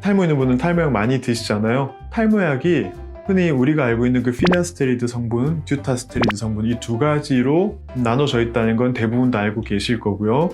탈모 있는 분은 탈모약 많이 드시잖아요. 탈모약이 흔히 우리가 알고 있는 그 피나스테리드 성분, 듀타스테리드 성분 이 두 가지로 나눠져 있다는 건 대부분 다 알고 계실 거고요.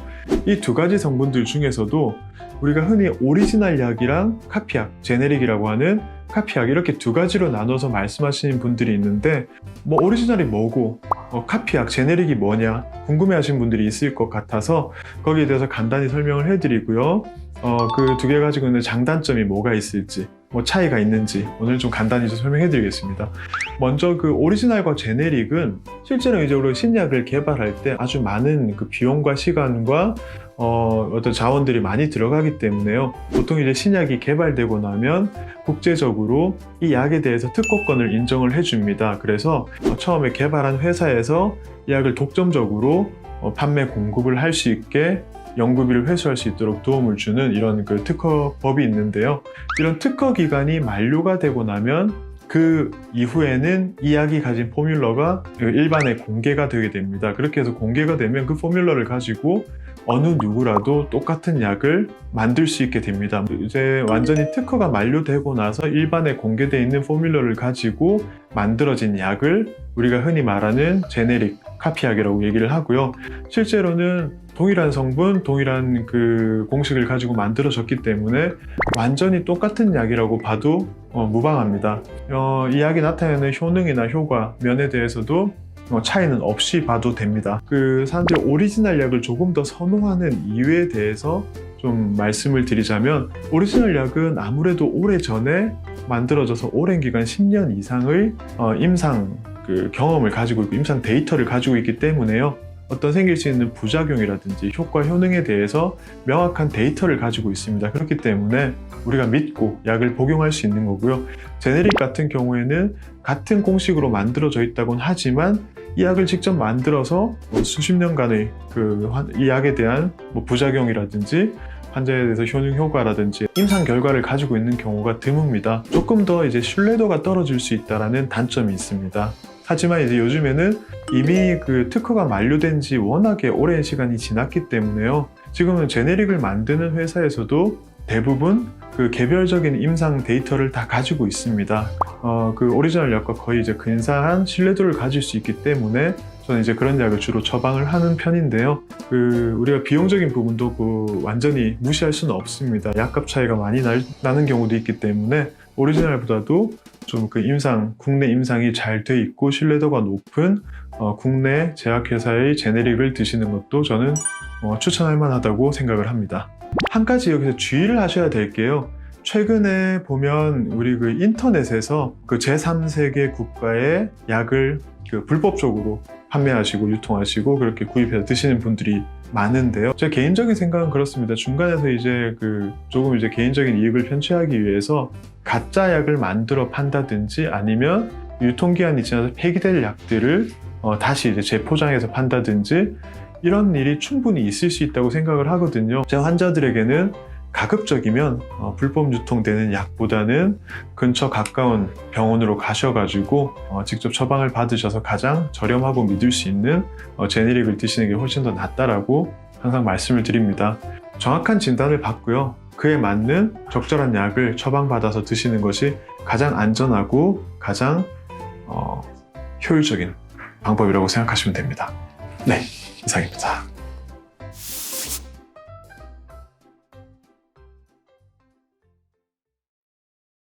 이 두 가지 성분들 중에서도 우리가 흔히 오리지널 약이랑 카피약, 제네릭이라고 하는 카피약 이렇게 두 가지로 나눠서 말씀하시는 분들이 있는데 뭐 오리지널이 뭐고 어, 카피약, 제네릭이 뭐냐 궁금해하시는 분들이 있을 것 같아서 거기에 대해서 간단히 설명을 해드리고요. 어, 그 두 개 가지고 있는 장단점이 뭐가 있을지, 뭐 차이가 있는지 오늘 좀 간단히 좀 설명해 드리겠습니다. 먼저 그 오리지널과 제네릭은 실제로 이제 우리 신약을 개발할 때 아주 많은 그 비용과 시간과 어, 어떤 자원들이 많이 들어가기 때문에요. 보통 이제 신약이 개발되고 나면 국제적으로 이 약에 대해서 특허권을 인정을 해줍니다. 그래서 어, 처음에 개발한 회사에서 이 약을 독점적으로 어, 판매 공급을 할 수 있게 연구비를 회수할 수 있도록 도움을 주는 이런 그 특허법이 있는데요. 이런 특허 기간이 만료가 되고 나면 그 이후에는 이 약이 가진 포뮬러가 일반에 공개가 되게 됩니다. 그렇게 해서 공개가 되면 그 포뮬러를 가지고 어느 누구라도 똑같은 약을 만들 수 있게 됩니다. 이제 완전히 특허가 만료되고 나서 일반에 공개되어 있는 포뮬러를 가지고 만들어진 약을 우리가 흔히 말하는 제네릭 카피약이라고 얘기를 하고요. 실제로는 동일한 성분, 동일한 그 공식을 가지고 만들어졌기 때문에 완전히 똑같은 약이라고 봐도 어, 무방합니다. 어, 이 약이 나타내는 효능이나 효과, 면에 대해서도 어, 차이는 없이 봐도 됩니다. 그 사람들이 오리지널 약을 조금 더 선호하는 이유에 대해서 좀 말씀을 드리자면 오리지널 약은 아무래도 오래 전에 만들어져서 오랜 기간 10년 이상의 어, 임상 그 경험을 가지고 있고 임상 데이터를 가지고 있기 때문에요. 어떤 생길 수 있는 부작용이라든지 효과 효능에 대해서 명확한 데이터를 가지고 있습니다. 그렇기 때문에 우리가 믿고 약을 복용할 수 있는 거고요. 제네릭 같은 경우에는 같은 공식으로 만들어져 있다곤 하지만 이 약을 직접 만들어서 뭐 수십 년간의 그 이 약에 대한 뭐 부작용이라든지 환자에 대해서 효능 효과라든지 임상 결과를 가지고 있는 경우가 드뭅니다. 조금 더 이제 신뢰도가 떨어질 수 있다라는 단점이 있습니다. 하지만 이제 요즘에는 이미 그 특허가 만료된 지 워낙에 오랜 시간이 지났기 때문에요. 지금은 제네릭을 만드는 회사에서도 대부분 그 개별적인 임상 데이터를 다 가지고 있습니다. 어, 그 오리지널 약과 거의 이제 근사한 신뢰도를 가질 수 있기 때문에 저는 이제 그런 약을 주로 처방을 하는 편인데요. 그 우리가 비용적인 부분도 그 완전히 무시할 수는 없습니다. 약값 차이가 많이 날- 나는 경우도 있기 때문에 오리지널보다도 좀 그 임상, 국내 임상이 잘 돼 있고 신뢰도가 높은 어, 국내 제약회사의 제네릭을 드시는 것도 저는 어, 추천할 만하다고 생각을 합니다. 한 가지 여기서 주의를 하셔야 될 게요. 최근에 보면 우리 그 인터넷에서 그 제3세계 국가의 약을 그 불법적으로 판매하시고 유통하시고 그렇게 구입해서 드시는 분들이 많은데요. 제 개인적인 생각은 그렇습니다. 중간에서 이제 그 조금 이제 개인적인 이익을 편취하기 위해서 가짜 약을 만들어 판다든지 아니면 유통기한이 지나서 폐기될 약들을 어, 다시 이제 재포장해서 판다든지 이런 일이 충분히 있을 수 있다고 생각을 하거든요. 제 환자들에게는 가급적이면 어, 불법 유통되는 약보다는 근처 가까운 병원으로 가셔가지고 어, 직접 처방을 받으셔서 가장 저렴하고 믿을 수 있는 어, 제네릭을 드시는 게 훨씬 더 낫다라고 항상 말씀을 드립니다. 정확한 진단을 받고요. 그에 맞는 적절한 약을 처방받아서 드시는 것이 가장 안전하고 가장 어, 효율적인 방법이라고 생각하시면 됩니다. 네, 이상입니다.